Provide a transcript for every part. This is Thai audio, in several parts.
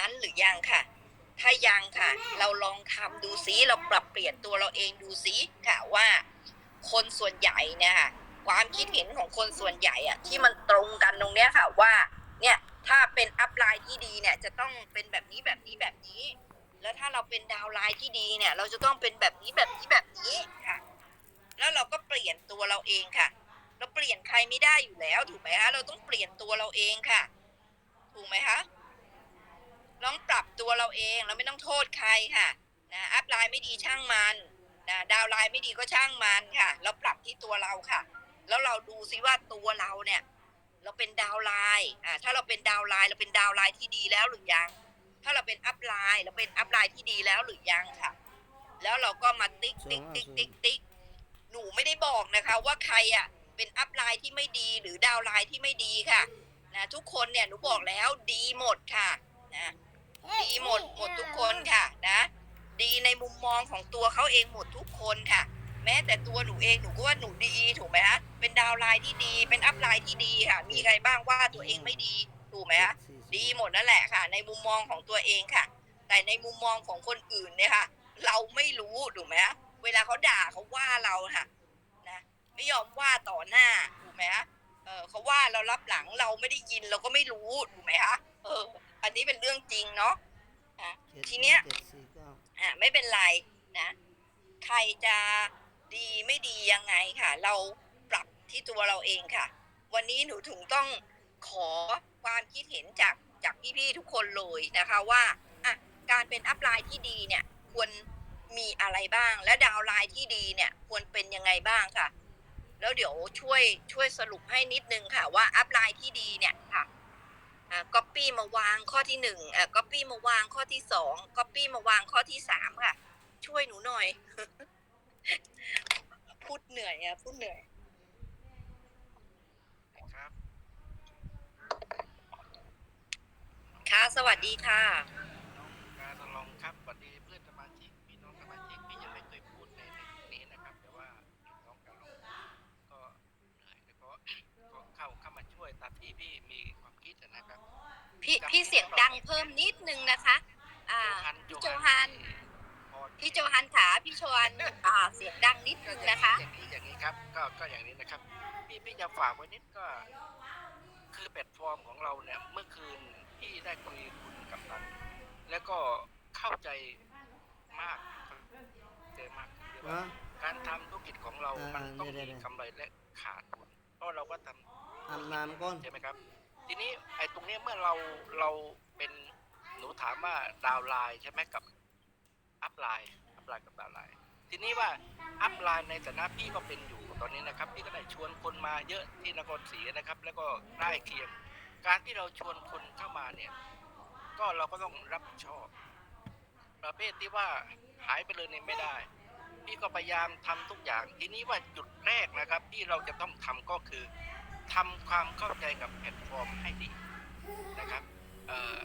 นั้นหรือยังค่ะ ถ้ายังค่ะ เราลองทำดูซิเราปรับเปลี่ยนตัวเราเองดูซิค่ะว่า คนส่วนใหญ่เนี่ยค่ะความคิดเห็นของคนส่วนใหญ่อะที่มันตรงกันตรงเนี้ยค่ะว่าเนี่ยถ้าเป็นอัพไลน์ที่ดีเนี่ยจะต้องเป็นแบบนี้แบบนี้แบบนี้ แล้วถ้าเราเป็นดาวไลน์ที่ดีเนี่ย เราจะต้องเป็นแบบนี้แบบนี้แบบนี้ค่ะ แล้วเราก็เปลี่ยนตัวเราเองค่ะ เราเปลี่ยนใครไม่ได้อยู่แล้วถูกไหมคะเราต้องเปลี่ยนตัวเราเองค่ะ ถูกไหมคะ ลองปรับตัวเราเองเราไม่ต้องโทษใครค่ะนะอัพไลน์ไม่ดีช่างมันนะดาวน์ไลน์ไม่ดีก็ช่างมันค่ะ เราปรับที่ตัวเราค่ะ แล้วเราดูซิว่าตัวเราเนี่ย เราเป็นดาวน์ไลน์อ่าถ้าเราเป็นดาวน์ไลน์เราเป็นดาวน์ไลน์ที่ดีแล้วหรือยัง ถ้าเราเป็นอัพไลน์เราเป็นอัพไลน์ที่ดีแล้วหรือยังค่ะ แล้วเราก็มาติ๊กติ๊กติ๊กติ๊กติ๊กหนูไม่ได้บอกนะคะ ว่าใครอะเป็นอัพไลน์ที่ไม่ดีหรือดาวน์ไลน์ที่ไม่ดีค่ะนะทุกคนเนี่ยหนูบอกแล้วดีหมดค่ะนะ ดีหมดหมดทุกคนค่ะนะ ดีในมุมมองของตัวเขาเองหมดทุกคนค่ะ แม้แต่ตัวหนูเองหนูก็ว่าหนูดีถูกไหมฮะเป็นดาวน์ไลน์ที่ดี เป็นอัพไลน์ที่ดีค่ะ มีใครบ้างว่าตัวเองไม่ดีถูกไหมฮะดีหมดนั่นแหละค่ะ ในมุมมองของตัวเองค่ะ แต่ในมุมมองของคนอื่นเนี่ยค่ะ เราไม่รู้ถูกไหมฮะเวลาเขาด่าเขาว่าเราค่ะ นะ ไม่ยอมว่าต่อหน้าถูกไหมฮะเออเขาว่าเรารับหลังเราไม่ได้ยินเราก็ไม่รู้ถูกไหมคะเออ อันนี้เป็นเรื่องจริงเนาะอะทีเนี้ยอ่าไม่เป็นไรนะ ใครจะดีไม่ดียังไงค่ะ เราปรับที่ตัวเราเองค่ะ วันนี้หนูถึงต้องขอความคิดเห็นจากจากพี่ๆทุกคนเลยนะคะว่าอะการเป็นอัพไลน์ที่ดีเนี่ยควรมีอะไรบ้าง และดาวน์ไลน์ที่ดีเนี่ยควรเป็นยังไงบ้างค่ะ แล้วเดี๋ยวช่วยช่วยสรุปให้นิดนึงค่ะว่าอัพไลน์ที่ดีเนี่ยค่ะ อ่าก๊อปปี้มาวางข้อที่หนึ่งอ่าก๊อปปี้มาวางข้อที่สองก๊อปปี้มาวางข้อที่สามค่ะ ช่วยหนูหน่อย พูดเหนื่อยอะพูดเหนื่อย ครับ ค่ะ สวัสดีค่ะ พี่พี่เสียงดังเพิ่มนิดนึงนะคะ อ่าพี่โจฮันพี่โจฮันขาพี่โจฮันอ่าเสียงดังนิดนึงนะคะอย่างนี้อย่างนี้ครับก็ก็อย่างนี้นะครับ พี่พี่จะฝากไว้นิดก็คือแพลตฟอร์มของเราเนี่ยเมื่อคืนพี่ได้คุยคุณกับนันแล้วก็เข้าใจมากเข้าใจมากที่ว่าการทำธุรกิจของเราอ่ามันต้องเดี๋มียวๆๆกำไรและขาดทุนเพราะเราก็ทอาบน้ำก่อนำใช่ไหมครับ ทีนี้ไอ้ตรงนี้เมื่อเราเราเป็นหนูถามว่าดาวไลน์ใช่ไหมกับอัพไลน์อัพไลน์กับดาวไลน์ทีนี้ว่าอัพไลน์ในฐานะพี่ก็เป็นอยู่ตอนนี้นะครับพี่ก็ได้ชวนคนมาเยอะที่นครศรีนะครับ แล้วก็ใกล้เคียง การที่เราชวนคนเข้ามาเนี่ยก็เราก็ต้องรับผิดชอบ ประเภทที่ว่าหายไปเลยเนี่ยไม่ได้ พี่ก็พยายามทำทุกอย่าง ทีนี้ว่าจุดแรกนะครับ ที่เราจะต้องทำก็คือ ทำความเข้าใจกับแพลตฟอร์มให้ดีนะครับเอ่อ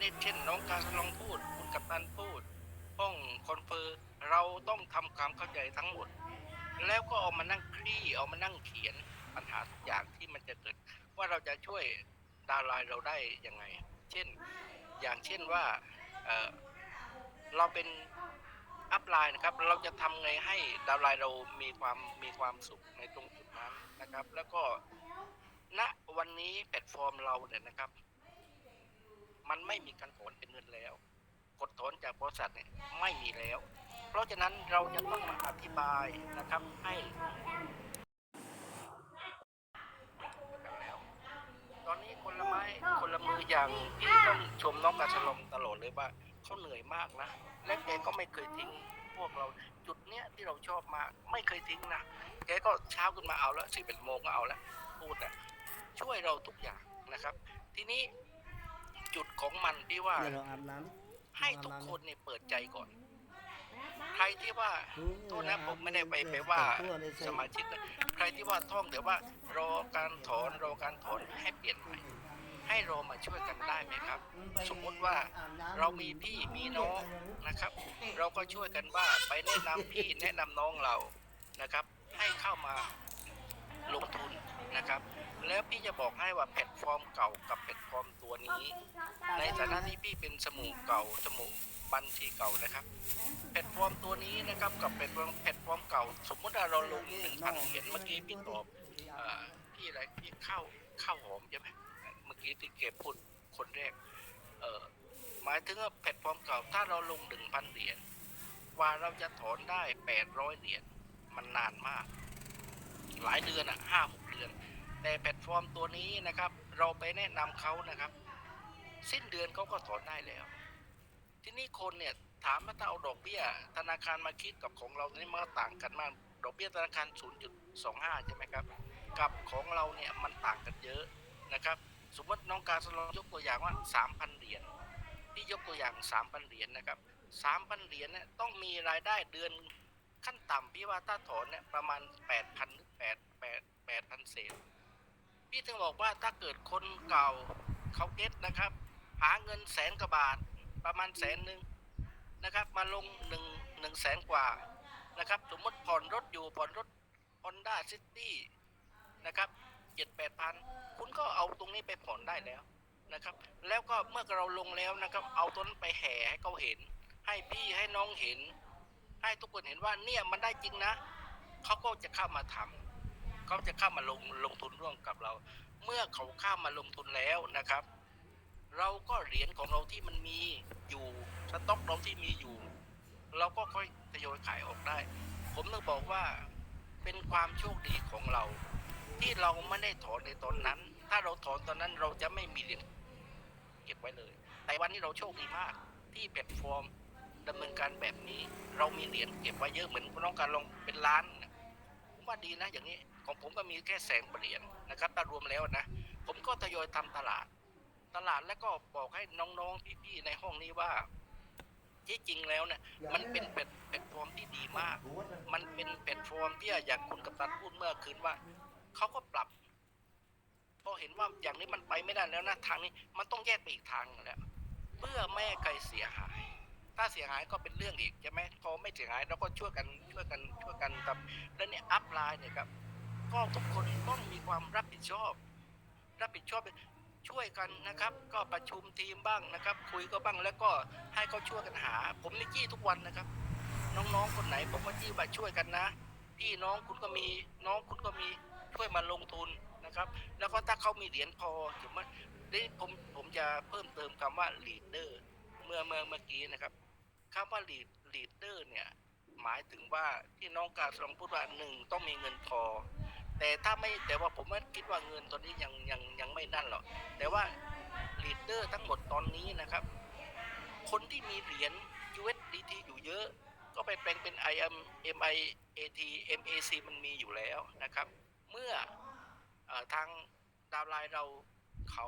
นี่เช่นน้องการลองพูดคุณกัปตันพูดห้องคอนเฟอร์เราต้องทำความเข้าใจทั้งหมด แล้วก็เอามานั่งคลี่เอามานั่งเขียนปัญหาทุกอย่างที่มันจะเกิด ว่าเราจะช่วยดาวไลน์เราได้ยังไง เช่นอย่างเช่นว่าเเราเป็นอัพไลน์นะครับ เราจะทำไงให้ดาวไลน์เรามีความมีความสุขในตรงจุดนั้น นะครับ แล้วก็ณวันนี้แพลตฟอร์มเราเนี่ยนะครับ มันไม่มีการถอนเป็นเงินแล้ว กดถอนจากบริษัทเนี่ยไม่มีแล้ว เพราะฉะนั้นเราจะต้องมาอธิบายนะครับให้กันแล้วตอนนี้คนละไม้คนละมืออย่างที่ต้องชมน้องกาชลมตลอดเลยว่าเขาเหนื่อยมากนะ และแกก็ไม่เคยทิ้ง พวกเราจุดเนี้ยที่เราชอบมากไม่เคยทิ้งนะแกก็เช้าขึ้นมาเอาแล้วสิบเอ็ดโมงก็เอาแล้วพูดนะช่วยเราทุกอย่างนะครับ ทีนี้จุดของมันที่ว่า เดี๋ยวเราอาบน้ให้ทุกคนเนี่ยเปิดใจก่อน ใครที่ว่าำโทษนะผมไม่ได้ไปไปว่าสมาชิกนะใครที่ว่าท่องแต่ว่ารอการถอนรอการถอนให้เปลี่ยนใหม่ ให้เรามาช่วยกันได้ไหมครับ สมมุติว่าเรามีพี่มีน้องนะครับ เราก็ช่วยกันว่าไปแนะนำพี่แนะนำน้องเรานะครับ ให้เข้ามาลงทุนนะครับ แล้วพี่จะบอกให้ว่าแพลตฟอร์มเก่ากับแพลตฟอร์มตัวนี้ ในฐานะที่พี่เป็นสมุเก่าสมุบัญชีเก่านะครับแพลตฟอร์มตัวนี้นะครับกับแพลตฟอร์มแพลตฟอร์มเก่า สมมติว่าเราลงหนึ่งพันเหรียญเมื่อกี้พี่ตอบเอ่อพี่อะไรพี่ข้าวข้าวหอมใช่ไหมเมื่อ กี้ที่เก็บพูดคนแรก เออหมายถึงว่าแพลตฟอร์มเก่าถ้าเราลงหนึ่งพันเหรียญว่าเราจะถอนได้แปดร้อยเหรียญมันนานมาก หลายเดือนอะห้าหกเดือน แต่แพลตฟอร์มตัวนี้นะครับ เราไปแนะนำเขานะครับ สิ้นเดือนเขาก็ถอนได้แล้ว ทีนี้คนเนี่ยถามว่าถ้าเอาดอกเบี้ย ธนาคารมาคิดกับของเราเนี่ยมันต่างกันมาก ดอกเบี้ยธนาคาร 0.25 ใช่ไหมครับ กับของเราเนี่ยมันต่างกันเยอะนะครับ สมมติน้องการสลองยกตัวอย่างว่า3,000เหรียญพี่ยกตัวอย่าง3,000เหรียญนะครับ3,000เหรียญเนี่ยต้องมีรายได้เดือนขั้นต่ำพี่ว่าถ้าถอนเนี่ยประมาณ8,000หรือ8 8 8,000เศษพี่ถึงบอกว่าถ้าเกิดคนเก่าเขาเก็ตนะครับ หาเงินแสนกว่าบาทประมาณแสนหนึ่งนะครับมาลงหนึ่งหนึ่งแสนกว่านะครับสมมติผ่อนรถอยู่ผ่อนรถ Honda City นะครับ เจ็ดแปดพันคุณก็เอาตรงนี้ไปผ่อนได้แล้วนะครับ แล้วก็เมื่อเราลงแล้วนะครับ เอาต้นไปแห่ให้เขาเห็น ให้พี่ให้น้องเห็น ให้ทุกคนเห็นว่าเนี่ยมันได้จริงนะเขาก็จะเข้ามาทำเขาจะเข้ามาลงลงทุนร่วมกับเรา เมื่อเขาเข้ามาลงทุนแล้วนะครับ เราก็เหรียญของเราที่มันมีอยู่สต็อกเราที่มีอยู่ เราก็ค่อยทยอยขายออกได้ ผมต้องบอกว่าเป็นความโชคดีของเรา ที่เราไม่ได้ถอนในตอนนั้น ถ้าเราถอนตอนนั้นเราจะไม่มีเหรียญเก็บไว้เลย แต่วันนี้เราโชคดีมาก ที่แพลตฟอร์มดำเนินการแบบนี้ เรามีเหรียญเก็บไว้เยอะเหมือนน้องการลงเป็นล้านผมว่าดีนะ อย่างนี้ของผมก็มีแค่แสนเหรียญนะครับถ้ารวมแล้วนะ ผมก็ทยอยทำตลาด ตลาดแล้วก็บอกให้น้องๆพี่ๆในห้องนี้ว่าที่จริงแล้วเนี่ยมันเป็นแพลตแพลตฟอร์มที่ดีมาก มันเป็นแพลตฟอร์มที่อย่างคุณกัปตันพูดเมื่อคืนว่า เขาก็ปรับพอเห็นว่าอย่างนี้มันไปไม่ได้แล้วนะทางนี้ มันต้องแยกไปอีกทางแล้วเพื่อไม่ใครเสียหาย ถ้าเสียหายก็เป็นเรื่องอีกใช่ไหมพอไม่เสียหายเราก็ช่วยกันช่วยกันช่วยกันทำแล้วเนี่ยอัพไลน์เนี่ยครับก็ทุกคนต้องมีความรับผิดชอบ รับผิดชอบช่วยกันนะครับ ก็ประชุมทีมบ้างนะครับ คุยก็บ้างแล้วก็ให้เขาช่วยกันหา ผมนี่จี้ทุกวันนะครับ น้องๆคนไหนผมก็จี้มาช่วยกันนะ พี่น้องคุณก็มีน้องคุณก็มี ช่วยมาลงทุนนะครับ แล้วก็ถ้าเขามีเหรียญพอถึงว่านี่ผมผมจะเพิ่มเติมคำว่า leader เมื่อเมื่อเมื่อกี้นะครับคำว่า lead leader เนี่ยหมายถึงว่าที่น้องการสลองพูดว่าหนึ่งต้องมีเงินพอ แต่ถ้าไม่แต่ว่าผมไม่คิดว่าเงินตอนนี้ยังยังยังไม่นั่นหรอกแต่ว่าลีดเดอร์ทั้งหมดตอนนี้นะครับ คนที่มีเหรียญ USDT อยู่เยอะ ก็ไปแปลงเป็น IM MIAT MAC มันมีอยู่แล้วนะครับ เมื่ออทางดาวไลน์เราเขา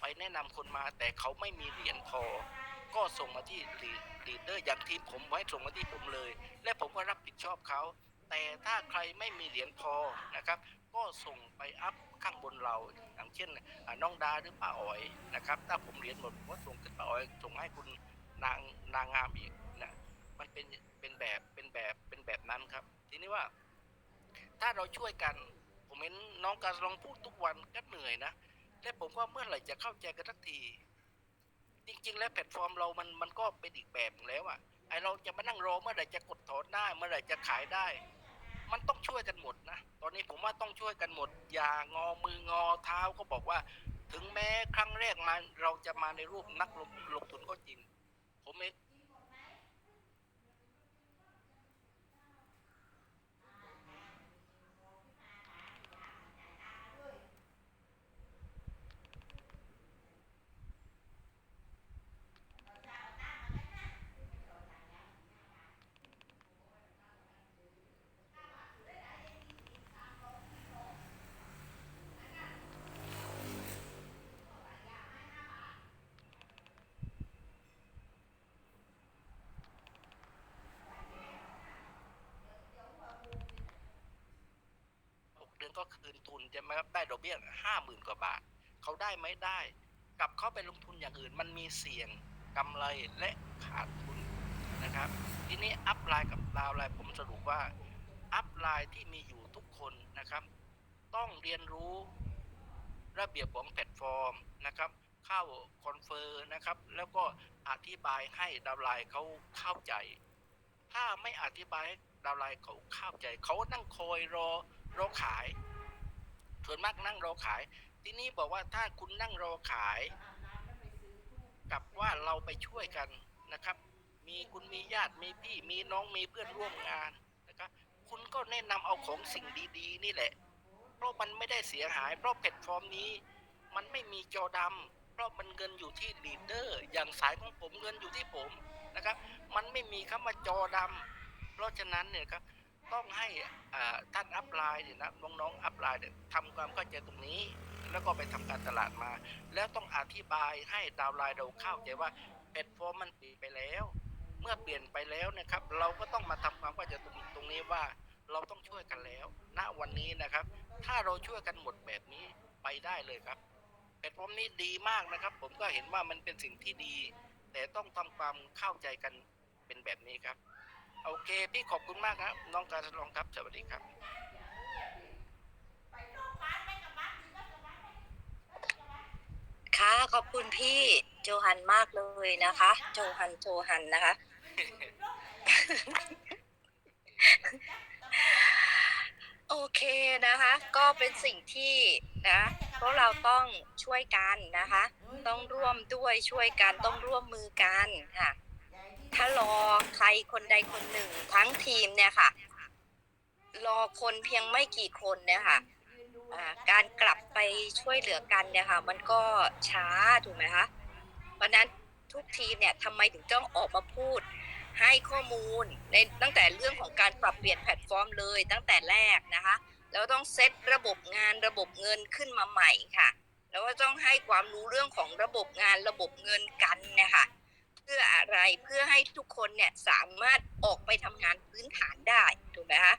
ไปแนะนำคนมา แต่เขาไม่มีเหรียญพอ ก็ส่งมาที่ลีดเดอร์อย่างทีมผมไว้ส่งมาที่ผมเลย และผมก็รับผิดชอบเขาแต่ถ้าใครไม่มีเหรียญพอนะครับ ก็ส่งไปอัพข้างบนเราอย่างเช่นน้องดาหรือป้าอ๋อยนะครับ ถ้าผมเหรียญหมดผมก็ส่งขึ้นป้าอ๋อยส่งให้คุณนางนางงามอีกนะมันเป็นเป็นแบบเป็นแบบเป็นแบบนั้นครับ ทีนี้ว่าถ้าเราช่วยกัน ผมเห็นน้องการลองพูดทุกวันก็เหนื่อยนะและผมว่าเมื่อไหร่จะเข้าใจกันสักที จริง ๆ แล้วแพลตฟอร์มเรามันมันก็เป็นอีกแบบแล้วอะไอเราจะมานั่งรอเมื่อไหร่จะกดถอนได้ เมื่อไหร่จะขายได้ มันต้องช่วยกันหมดนะตอนนี้ผมว่าต้องช่วยกันหมด อย่างอมืองอเท้าก็บอกว่า ถึงแม้ครั้งแรกมาเราจะมาในรูปนักลงลงทุนก็จริง ผมเอง ห ก็คืนทุนใช่ไหมครับได้ดอกเบี้ยห้าหมื่นกว่าบาท เขาได้ไหมได้ กลับเข้าไปลงทุนอย่างอื่น มันมีเสี่ยงกำไรและขาดทุนนะครับ ทีนี้อัพไลน์กับดาวไลน์ผมสรุปว่าอัพไลน์ที่มีอยู่ทุกคนนะครับ ต้องเรียนรู้ระเบียบของแพลตฟอร์มนะครับเข้าคอนเฟิร์นะครับ แล้วก็อธิบายให้ดาวไลน์เขาเข้าใจ ถ้าไม่อธิบายให้ดาวไลน์เขาเข้าใจ เขานั่งคอยรอรอขาย ส่วนมากนั่งรอขาย ทีนี้บอกว่าถ้าคุณนั่งรอขายกับว่าเราไปช่วยกันนะครับ มีคุณมีญาติมีพี่มีน้องมีเพื่อนร่วมงานนะครับคุณก็แนะนำเอาของสิ่งดี ๆ นี่แหละ เพราะมันไม่ได้เสียหาย เพราะแพลตฟอร์มนี้ มันไม่มีจอดำเพราะมันเงินอยู่ที่ลีดเดอร์ อย่างสายของผมเงินอยู่ที่ผมนะครับ มันไม่มีคำว่าจอดำเพราะฉะนั้นเนี่ยครับ ต้องให้ท่านอัพไลน์เนี่ยนะน้องๆอัพไลน์เนี่ยทำความเข้าใจตรงนี้ แล้วก็ไปทำการตลาดมา แล้วต้องอธิบายให้ดาวไลน์เราเข้าใจว่าแพลตฟอร์มมันเปลี่ยนไปแล้ว เมื่อเปลี่ยนไปแล้วนะครับ เราก็ต้องมาทำความเข้าใจตรงตรงนี้ว่าเราต้องช่วยกันแล้ว ณวันนี้นะครับ ถ้าเราช่วยกันหมดแบบนี้ไปได้เลยครับแพลตฟอร์มนี้ดีมากนะครับ ผมก็เห็นว่ามันเป็นสิ่งที่ดี แต่ต้องทำความเข้าใจกันเป็นแบบนี้ครับ โอเค พี่ขอบคุณมากครับน้องการทดลองครับ สวัสดีครับ ค่ะ ขอบคุณพี่โจฮันมากเลยนะคะ โจฮันโจฮันนะคะ โอเคนะคะ ก็เป็นสิ่งที่นะพราะเราต้องช่วยกันนะคะ ต้องร่วมด้วยช่วยกันต้องร่วมมือกันค่ะ ถ้ารอใครคนใดคนหนึ่ง ทั้งทีมเนี่ยค่ะ รอคนเพียงไม่กี่คนเนี่ยค่ะการกลับไปช่วยเหลือกันเนี่ยค่ะ มันก็ช้าถูกไหมคะเพราะนั้นทุกทีมเนี่ยทำไมถึงต้องออกมาพูด ให้ข้อมูลในตั้งแต่เรื่องของการปรับเปลี่ยนแพลตฟอร์มเลยตั้งแต่แรกนะคะแล้วต้องเซตระบบงานระบบเงินขึ้นมาใหม่ค่ะ แล้วก็ต้องให้ความรู้เรื่องของระบบงานระบบเงินกันเนี่ยค่ะ พื่ออะไรเพื่อให้ทุกคนเนี่ยสามารถออกไปทำงานพื้นฐานได้ถูกไหมคะ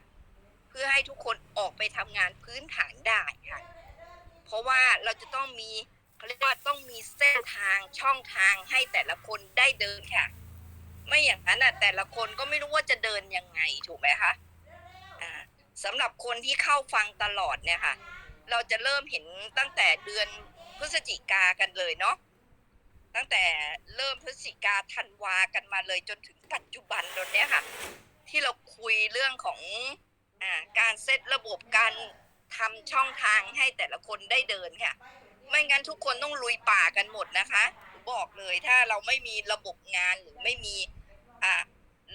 เพื่อให้ทุกคนออกไปทำงานพื้นฐานได้ค่ะเพราะว่าเราจะต้องมีเขาเรียกว่าต้องมีเส้นทางช่องทางให้แต่ละคนได้เดินค่ะ ไม่อย่างนั้นอะแต่ละคนก็ไม่รู้ว่าจะเดินยังไงถูกไหมคะอ่าสำหรับคนที่เข้าฟังตลอดเนี่ยค่ะ เราจะเริ่มเห็นตั้งแต่เดือนพฤศจิกากันเลยเนาะ ตั้งแต่เริ่มพฤศจิกาธันวากันมาเลยจนถึงปัจจุบันตอนนี้ค่ะ ที่เราคุยเรื่องของอการเซตระบบการทำช่องทางให้แต่ละคนได้เดินค่ะ ไม่งั้นทุกคนต้องลุยป่ากันหมดนะคะบอกเลยถ้าเราไม่มีระบบงานหรือไม่มีอ่า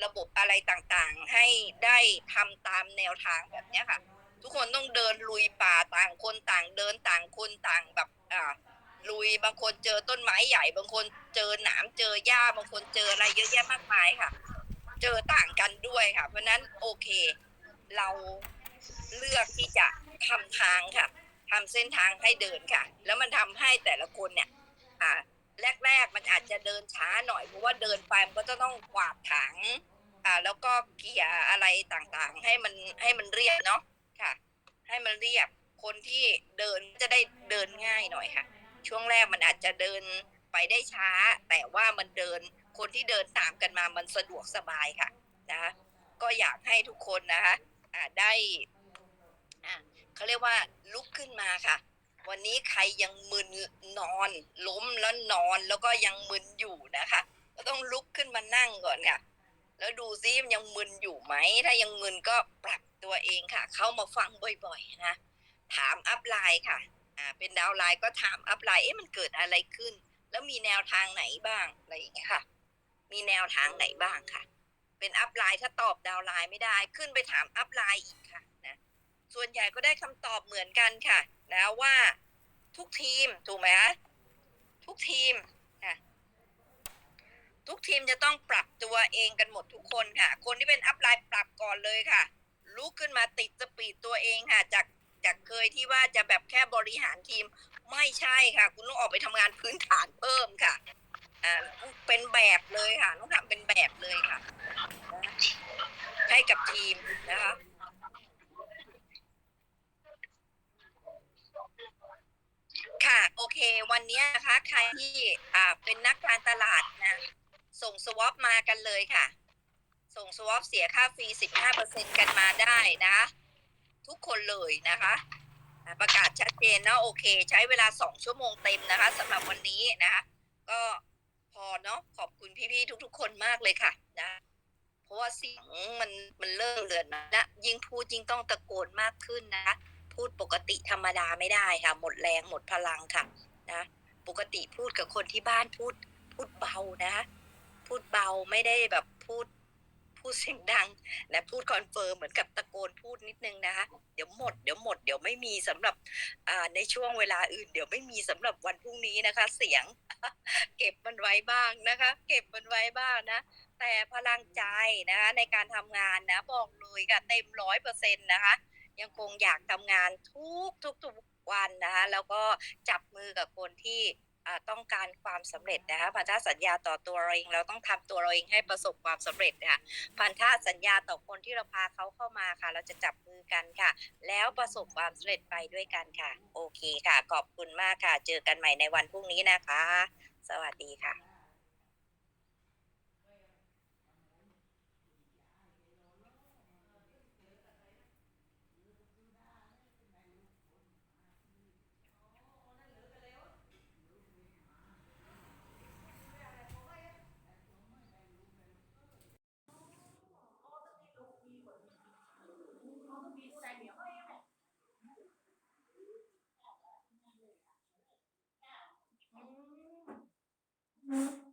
ระบบอะไรต่างๆ ให้ได้ทำตามแนวทางแบบนี้ค่ะ ทุกคนต้องเดินลุยป่าต่างคนต่างเดินต่างคนต่างแบบอ่า ลุย บางคนเจอต้นไม้ใหญ่ บางคนเจอหนามเจอหญ้าบางคนเจออะไรเยอะแยะมากมายค่ะ เจอต่างกันด้วยค่ะ เพราะนั้นโอเค เราเลือกที่จะทำทางค่ะทำเส้นทางให้เดินค่ะ แล้วมันทำให้แต่ละคนเนี่ย อ่า แรก ๆ มันอาจจะเดินช้าหน่อยเพราะว่าเดินไปมันก็จะต้องกวาดถัง อ่า แล้วก็เกี่ยอะไรต่างๆ ให้มันให้มันเรียบเนาะค่ะ ให้มันเรียบคนที่เดินจะได้เดินง่ายหน่อยค่ะ ช่วงแรกมันอาจจะเดินไปได้ช้า แต่ว่ามันเดินคนที่เดินตามกันมามันสะดวกสบายค่ะนะก็อยากให้ทุกคนนะคะได้เขาเรียกว่าลุกขึ้นมาค่ะ วันนี้ใครยังมึนนอน ล้มแล้วนอนแล้วก็ยังมึนอยู่นะคะ ก็ต้องลุกขึ้นมานั่งก่อนค่ะ แล้วดูซิมันยังมึนอยู่ไหม ถ้ายังมึนก็ปรับตัวเองค่ะ เข้ามาฟังบ่อยๆนะ ถามอัพไลน์ค่ะ อ่าเป็นดาวไลน์ก็ถามอัพไลน์เอ๊ะมันเกิดอะไรขึ้น แล้วมีแนวทางไหนบ้างอะไรอย่างเงี้ยค่ะ มีแนวทางไหนบ้างค่ะ เป็นอัพไลน์ถ้าตอบดาวไลน์ไม่ได้ขึ้นไปถามอัพไลน์อีกค่ะนะส่วนใหญ่ก็ได้คำตอบเหมือนกันค่ะนะว่าทุกทีมถูกไหมคะทุกทีมค่ะทุกทีมจะต้องปรับตัวเองกันหมดทุกคนค่ะ คนที่เป็นอัพไลน์ปรับก่อนเลยค่ะลุกขึ้นมาติดสปีดตัวเองค่ะ จาก จากเคยที่ว่าจะแบบแค่บริหารทีม ไม่ใช่ค่ะ คุณต้องออกไปทำงานพื้นฐานเพิ่มค่ะอ่าเป็นแบบเลยค่ะต้องทำเป็นแบบเลยค่ะนะให้กับทีมนะคะค่ะ โอเค วันนี้นะคะ ใครที่อ่าเป็นนักการตลาดนะ ส่งสวอปมากันเลยค่ะ ส่งสวอปเสียค่าฟรี 15%กันมาได้นะ ทุกคนเลยนะคะ ประกาศชัดเจนเนาะโอเค ใช้เวลาสองชั่วโมงเต็มนะคะสำหรับวันนี้นะคะ ก็พอเนาะขอบคุณพี่ๆทุก ๆ คนมากเลยค่ะนะเพราะว่าเสียงมันมันเริ่มเลือนนะยิ่งพูดยิ่งต้องตะโกนมากขึ้นนะพูดปกติธรรมดาไม่ได้ค่ะ หมดแรงหมดพลังค่ะนะปกติพูดกับคนที่บ้านพูดพูดเบานะ พูดเบาไม่ได้แบบพูด พูดเสียงดังนะพูดคอนเฟิร์มเหมือนกับตะโกนพูดนิดนึงนะคะเดี๋ยวหมดเดี๋ยวหมดเดี๋ยวไม่มีสำหรับในช่วงเวลาอื่น เดี๋ยวไม่มีสำหรับวันพรุ่งนี้นะคะ เสียง เก็บมันไว้บ้างนะคะ เก็บมันไว้บ้างนะ แต่พลังใจนะคะในการทำงานนะบอกเลยค่ะเต็มร้อยเปอร์เซ็นต์นะคะ ยังคงอยากทำงานทุกทุกทุกวันนะคะแล้วก็จับมือกับคนที่ ต้องการความสำเร็จนะคะพันธสัญญาต่อตัวเราเองเราต้องทำตัวเราเองให้ประสบความสำเร็จนะคะพันธสัญญาต่อคนที่เราพาเขาเข้ามาค่ะ เราจะจับมือกันค่ะ แล้วประสบความสำเร็จไปด้วยกันค่ะ โอเคค่ะ ขอบคุณมากค่ะ เจอกันใหม่ในวันพรุ่งนี้นะคะ สวัสดีค่ะ Mm-hmm.